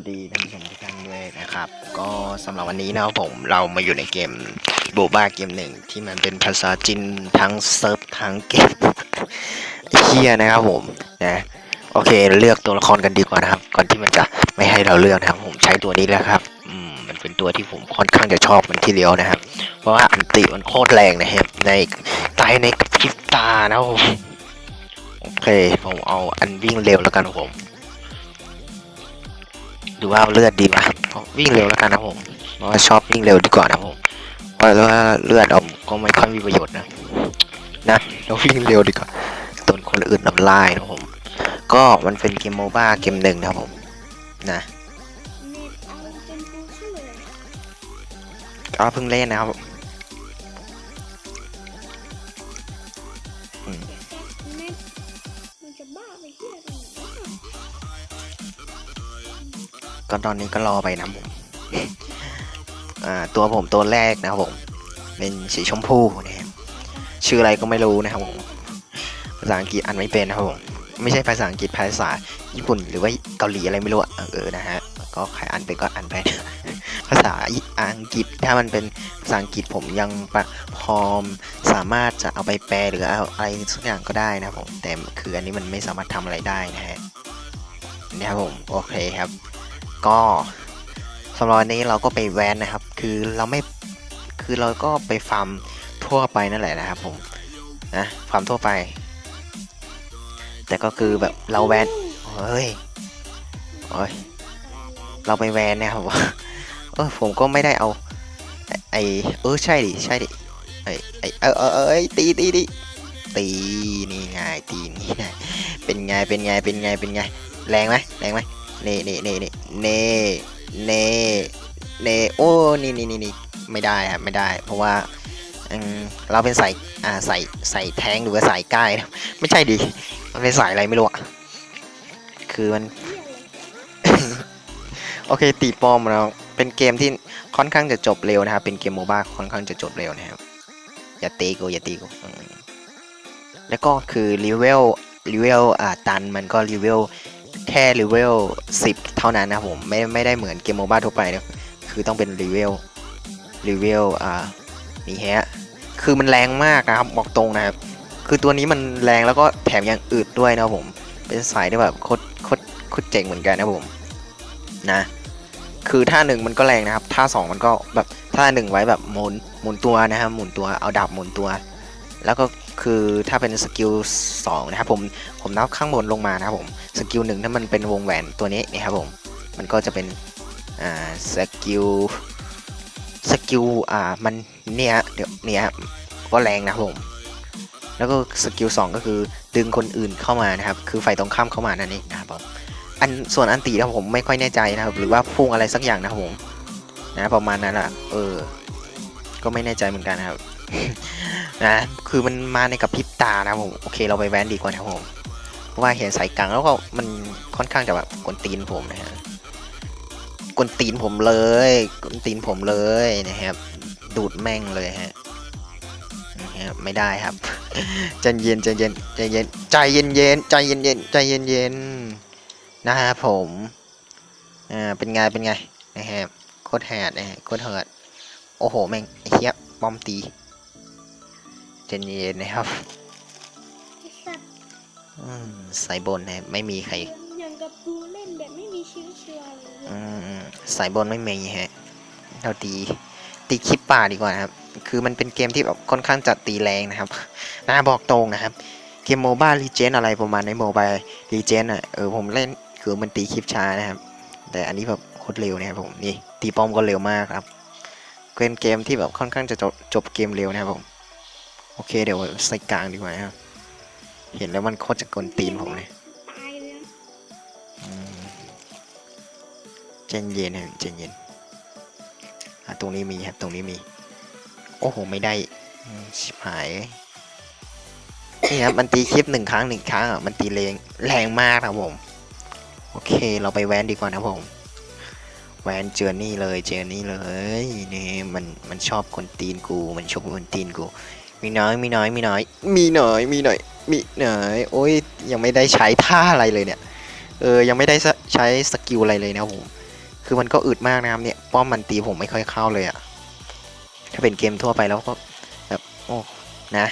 วัสดีท่านผู้ชมทุกท่านด้วยนะครับ ก็สำหรับวันนี้นะครับผมเรามาอยู่ในเกมโบบาเกมหนึ่งที่มันเป็นภาษาจีนทั้งเซิร์ฟทั้งเกมเฮียนะครับผมนะโอเคเลือกตัวละครกันดีกว่านะครับ ก่อนที่มันจะไม่ให้เราเลือกนะครับ ผมใช้ตัวนี้แล้วครับอืมมันเป็นตัวที่ผมค่อนข้างจะชอบมันทีเดียวนะครับ เพราะว่าอันติมันโคตรแรงนะครับในตายในกระพริบตานะครับผมโอเคผมเอาอันวิ่งเร็วแล้วกันครั บผมดูว่าเอาเลือดดีป่ะเอาวิ่งเร็วแล้วกันนะผมเพราะว่าชอบวิ่งเร็วดีกว่านะผมเพราะว่าเลือดเอาก็ไม่ค่อยมีประโยชน์นะนะเราวิ่งเร็วดีกว่าโดนคนอื่นน้ำลายนะผมก็มันเป็นเกมโมบ้าเกมหนึ่งนะครับผมนะเน็ตเอาเป็นปูชื่อเลยก็เพิ่งเล่นนะครับ ก็ตอนนี้ก็รอไปนะผมตัวผมตัวแรกนะครับผม เป็นสีชมพูนะครับชื่ออะไรก็ไม่รู้นะครับผมภาษาอังกฤษอ่านไม่เป็นนะครับผมไม่ใช่ภาษาอังกฤษภาษาญี่ปุ่นหรือว่าเกาหลีอะไรไม่รู้อะเออนะฮะก็ใครอ่านเป็นก็อ่านไปภาษาอังกฤษถ้ามันเป็นภาษาอังกฤษผมยังประพอมสามารถจะเอาไปแปลหรือเอาอะไรสักอย่างก็ได้นะครับผมแต่คืออันนี้มันไม่สามารถทำอะไรได้นะฮะนี่ครับผมโอเคครับ ก็สำหรับวันนี้เราก็ไปแวนนะครับ คือเราไม่คือเราก็ไปฟาร์มทั่วไปนั่นแหละนะครับผมนะฟาร์มทั่วไป แต่ก็คือแบบเราแวนเฮ้ยโอ้ยเราไปแวนนะครับเออผมก็ไม่ได้เอาไอเออใช่ดิใช่ดิไอไอเออเออเออตีตีตีตีนี่ไงตีนี่ไงเป็นไงเป็นไงเป็นไงเป็นไงแรงไหมแรงไหม น่เน่เน่เน่เน่เน่โอ้นี่นี่นี่นี่ไม่ได้ครับไม่ได้ เพราะว่าเราเป็นสายอ่าใส่ใส่แทงหรือว่าสายใกล้นะไม่ใช่ดิมันเป็นสายอะไรไม่รู้อะคือมัน โอเคตีปอมแล้วเป็นเกมที่ค่อนข้างจะจบเร็วนะครับ เป็นเกมโมบ้าค่อนข้างจะจบเร็วนะครับ อย่าตีกูอย่าตีกูแล้วก็คือรีเวลรีเวลอ่าตันมันก็รีเวล แค่รีเวล10 เท่านั้นนะผมไม่ไม่ได้เหมือนเกมโมบ้าทั่วไปนะคือต้องเป็นรีเวลรีเวลอ่านี่ฮะคือมันแรงมากนะครับบอกตรงนะครับ คือตัวนี้มันแรงแล้วก็แถมยังอึดด้วยนะผม เป็นสายที่แบบโคตรโคตรโคตรเจ๋งเหมือนกันนะผมนะคือท่าหนึ่งมันก็แรงนะครับ ท่าสองมันก็แบบท่าหนึ่งไว้แบบหมุนหมุนตัวนะครับหมุนตัวเอาดาบหมุนตัว แล้วก็ คือถ้าเป็นสกิลสองนะครับผมผมนับข้างบนลงมานะครับผมสกิลหนึ่งถ้ามันเป็นวงแหวนตัวนี้นะครับผมมันก็จะเป็นอ่าสกิลสกิลอ่ามันเนี่ยเดี๋ยวเนี่ยก็แรงนะครับผมแล้วก็สกิลสองก็คือดึงคนอื่นเข้ามานะครับคือฝ่ายตรงข้ามเข้ามานั่นเองนะครับผมอันส่วนอันตีนะครับผมไม่ค่อยแน่ใจนะครับ หรือว่าพุ่งอะไรสักอย่างนะครับผมนะประมาณนั้นอะเออ ก็ไม่แน่ใจเหมือนกันนะครับ นะ คือมันมาในกับพริบตานะผม โอเคเราไปแวนดีกว่านะผม เพราะว่าเห็นสายกลางแล้วก็มันค่อนข้างจะแบบกวนตีนผมนะฮะ กวนตีนผมเลยกวนตีนผมเลยนะครับ ดูดแม่งเลยฮะไม่ได้ครับใจเย็นใจเย็นใจเย็นใจเย็นเย็นใจเย็นเย็นใจเย็นเย็นนะครับผมอ่าเป็นไงเป็นไงนะครับโคตรแหดนะฮะโคตรเหิดโอ้โหแม่งเหี้ยป้อมตี เจนเย็นนะครับอืมสายบนนะไม่มีใครอย่างกับกูเล่นแบบไม่มีชีวิตชีวาเลยอืมสายบนไม่มีฮะเราตีตีคลิปป่าดีกว่าครับ คือมันเป็นเกมที่แบบค่อนข้างจะตีแรงนะครับน่าบอกตรงนะครับ เกมโมบ้าลีเจนอะไรประมาณในโมบายลีเจนอะเออผมเล่นคือมันตีคลิปช้านะครับ แต่อันนี้แบบโคตรเร็วนะครับผมนี่ตีป้อมก็เร็วมากครับเป็นเกมที่แบบค่อนข้างจะจบจบเกมเร็วนะครับผม โอเคเดี๋ยวใส่กลางดีกว่านะครับ เห็นแล้วมันโคตรจะกวนตีนผมเลยตายเลยนะอืมเจนเย็นครับเจนเย็นอะตรงนี้มีครับตรงนี้มี โอ้โห ไม่ได้อืมชิบหายนี่ครับมันตีคลิปหนึ่งครั้งหนึ่งครั้งอะมันตีแรงแรงมากครับผม โอเคเราไปแวนดีกว่านะครับผมแวนเจอนี่เลยเจอนี่เลยนี่มันมันชอบคนตีนกู มันชอบคนตีนกู มีน้อยมีน้อยมีน้อย มีหน่อยมีหน่อยมีหน่อยโอ้ยยังไม่ได้ใช้ท่าอะไรเลยเนี่ยเออยังไม่ได้ใช้สกิลอะไรเลยนะครับผมคือมันก็อึดมากนะครับเนี่ยป้อมมันตีผมไม่ค่อยเข้าเลยอะถ้าเป็นเกมทั่วไปแล้วก็แบบโอ้นะ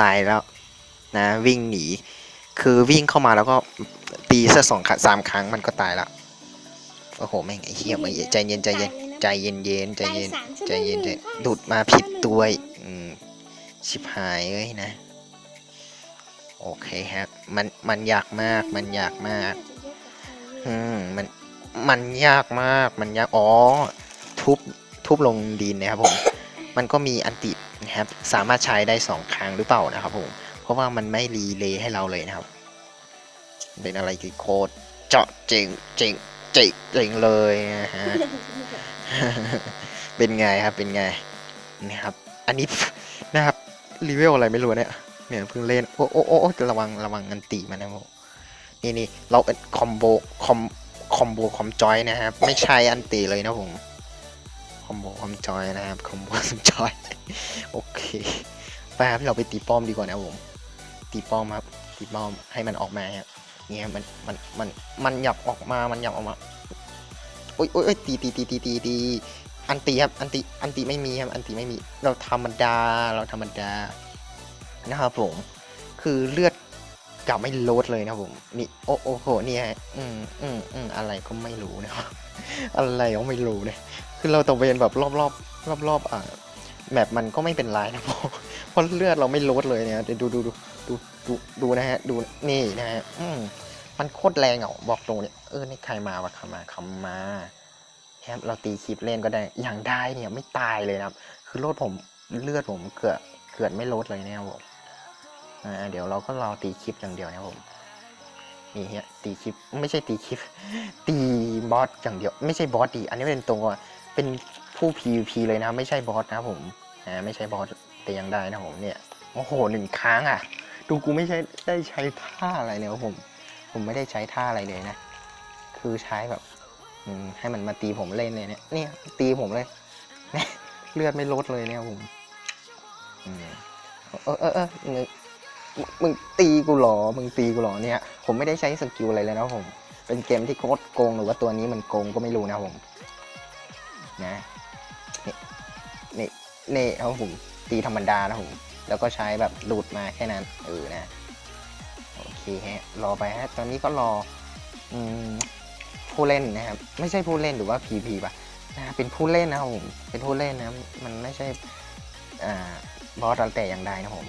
ตายแล้วนะวิ่งหนี คือวิ่งเข้ามาแล้วก็ตีสักสองครั้งสามครั้งมันก็ตายละโอ้โหแม่งไอ้เหี้ยไม่ใจเย็นใจเย็นใจเย็นเย็นใจเย็นสามชั่วโมงใจเย็นใจหนึ่งดุดมาผิดตัวอีกอืม ชิบหายเอ้ยนะ โอเคฮะ มันมันยากมากมันยากมาก อืมมันมันยากมากมันยาก อ๋อ ทุบทุบลงดินนะครับผม มันก็มีอันตินะครับ สามารถใช้ได้สองครั้งหรือเปล่านะครับผม เพราะว่ามันไม่รีเลย์ให้เราเลยนะครับ เป็นอะไรที่โคตรเจาะเจ๋งเจ๋งเจ๋งเจ๋งเลยนะฮะ เป็นไงครับเป็นไงนะครับ อันนี้นะครับ รีเวลอะไรไม่รู้เนี่ยเนี่ยเพิ่งเล่น โอ้โอ้โอ้ระวังระวังอันตีมันนะโมนี่นี่เราเป็นคอมโบคอมคอมโบคอมจอยนะครับ ไม่ใช่อันตีเลยนะผมคอมโบคอมจอยนะครับคอมโบคอมจอยโอเคไปครับเราไปตีป้อมดีกว่านะผมตีป้อมครับตีป้อมให้มันออกมาครับเนี่ยมันมันมันมันหยับออกมามันหยับออกมาโอ้ยโอ้ยโอ้ยตีตีตีตีตีตี อันตีครับ อันตีอันตีไม่มีครับ อันตีไม่มี เราธรรมดา เราธรรมดา นะครับผม คือเลือดกลับไม่ลดเลยนะครับผม นี่ โอ้โอ้โห เนี่ย อืมอืมอืมอะไรก็ไม่รู้นะครับ อะไรก็ไม่รู้เนี่ย คือเราตะเวนแบบรอบรอบรอบรอบอ่าแมปมันก็ไม่เป็นไรนะเพเพราะเลือดเราไม่ลดเลยเนี่ยเดี๋ยวดูดูดูดูดูดูนะฮะ ดูนี่นะฮะ อืมมันโคตรแรงอะบอกตรงเนี่ย เออ นี่ใครมาวะใครมาคำมา ครับเราตีคลิปเล่นก็ได้อย่างได้เนี่ยไม่ตายเลยนะครับ คือลดผมเลือดผมเกือบเกือบไม่ลดเลยเนี่ยครับผมเดี๋ยวเราก็รอตีคลิปอย่างเดียวนะครับผมนี่ฮะตีคลิปไม่ใช่ตีคลิป ตีบอสอย่างเดียว ไม่ใช่บอสดีอันนี้เป็นตัวเป็นผู้ PVP เลยนะ ไม่ใช่บอสนะครับผมอ่าไม่ใช่บอสแต่ยังได้นะครับผมเนี่ยโอ้โหหนึ่งครั้งอะ ดูกูไม่ใช่ได้ใช้ท่าอะไรเลยครับผม ผมไม่ได้ใช้ท่าอะไรเลยนะ คือใช้แบบ ให้มันมาตีผมเล่นเลยเนี่ยเนี่ยตีผมเลยเนี่ยเลือดไม่ลดเลยเนี่ยผมอืมเออเออเออมึงมึงตีกูหรอ มึงตีกูหรอเนี่ย ผมไม่ได้ใช้สกิลอะไรเลยนะผม เป็นเกมที่โคตรโกงหรือว่าตัวนี้มันโกงก็ไม่รู้นะผม นะนี่นี่นี่ครับผมตีธรรมดานะผม แล้วก็ใช้แบบหลุดมาแค่นั้น เออนะ โอเคฮะ รอไปฮะ ตอนนี้ก็รอ อืม ผู้เล่นนะครับไม่ใช่ผู้เล่นหรือว่า PP ป่ะนะเป็นผู้เล่นนะครับผมเป็นผู้เล่นนะมันไม่ใช่อ่าบอสอะไรแต่อย่างใดนะผม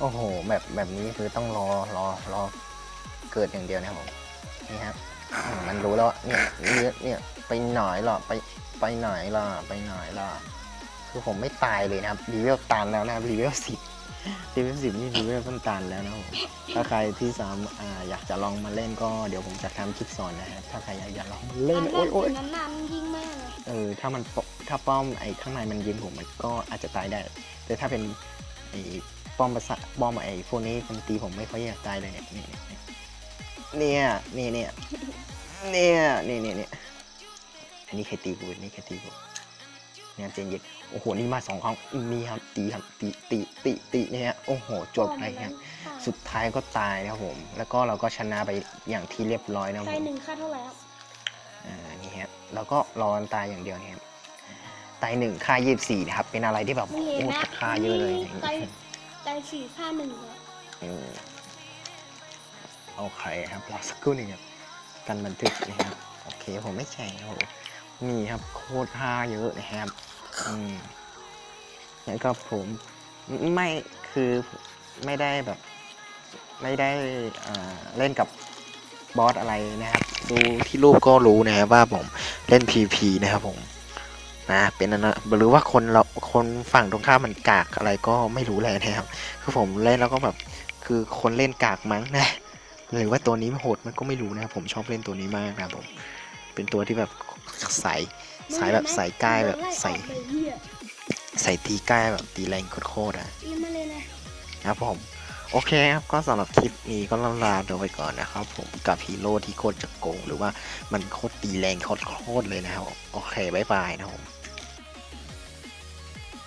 โอ้โหแบบแบบนี้คือต้องรอรอรอเกิดอย่างเดียวนะครับผมนี่ครับมันรู้แล้วเนี่ยเนี่ยเนี่ยไปหน่อยหรอไปไปหน่อยล่ะไปหน่อยล่ะคือผมไม่ตายเลยนะครับรีเวลตันแล้วนะรีเวลสิ ทีวีสิบนี่คือเวลต้นการแล้วนะผมถ้าใครที่สามอยากจะลองมาเล่นก็เดี๋ยวผมจะทำคลิปสอนนะฮะถ้าใครอยากลองเล่นโอ๊ยโอ๊ยนั้นมันยิงมากเออถ้ามันถ้าป้อมไอ้ข้างในมันยิงผมมันก็อาจจะตายได้ แต่ถ้าเป็นไอ้ป้อมประสาป้อมไอ้พวกนี้มันตีผมไม่ค่อยอยากตายเลยเนี่ยเนี่ยเนี่ยเนี่ยเนี่ยเนี่ยเนี่ยอันนี้ใครตีกูอันนี้ใครตีกู นี่ยเจนเย็นโอ้โหนี่มาสองครั้งนี่ครับตีครับตีตีตีตีเนี่ยโอ้โหจบเลยครับสุดท้ายก็ตายนะครับผม แล้วก็เราก็ชนะไปอย่างที่เรียบร้อยนะครับใคผรมหนึ่งค่าเท่าไหร่ครับอ่านี่ครับแล้วก็รอตายอย่างเดียวนะครับตายหนึ่งค่ายี่สิบสี่นะครับ เป็นอะไรที่แบบมึงโอ้เห็นโหนะค่าเยอะเลยไตไตสี่ค่าหนึ่งครับอืมโอเคครับรอสักครู่หนึ่งครับกันบันทึกนะครับโอเคผมไม่แข่งครับผม นี่ครับโคตรค่าเยอะนะครับอืมแล้วก็ผมไม่คือไม่ได้แบบ ไม่ได้เล่นกับบอสอะไรนะครับ ดูที่รูปก็รู้นะครับว่าผมเล่น PP นะครับผมนะเป็นอันะหรือว่าคนเราคนฝั่งตรงข้ามมันกากอะไรก็ไม่รู้เลยนะครับคือผมเล่นแล้วก็แบบคือคนเล่นกากมั้งนะหรือว่าตัวนี้โหดมันก็ไม่รู้นะครับผมชอบเล่นตัวนี้มากนะครับผมเป็นตัวที่แบบ ใสสายแบบใส่ใกล้แบบใส่ไล่ออกเลยเหี้ยใส่ตีใกล้แบบตีแรงโคตรๆอะยิงมาเลยนะนะครับผม โอเคครับก็สำหรับคลิปนี้ก็ลาตัวไปก่อนนะครับผมกับฮีโร่ที่โคตรจะโกงหรือว่ามันโคตรตีแรงโคตรๆเลยนะครับผมโอเคบ๊ายบายนะครับผม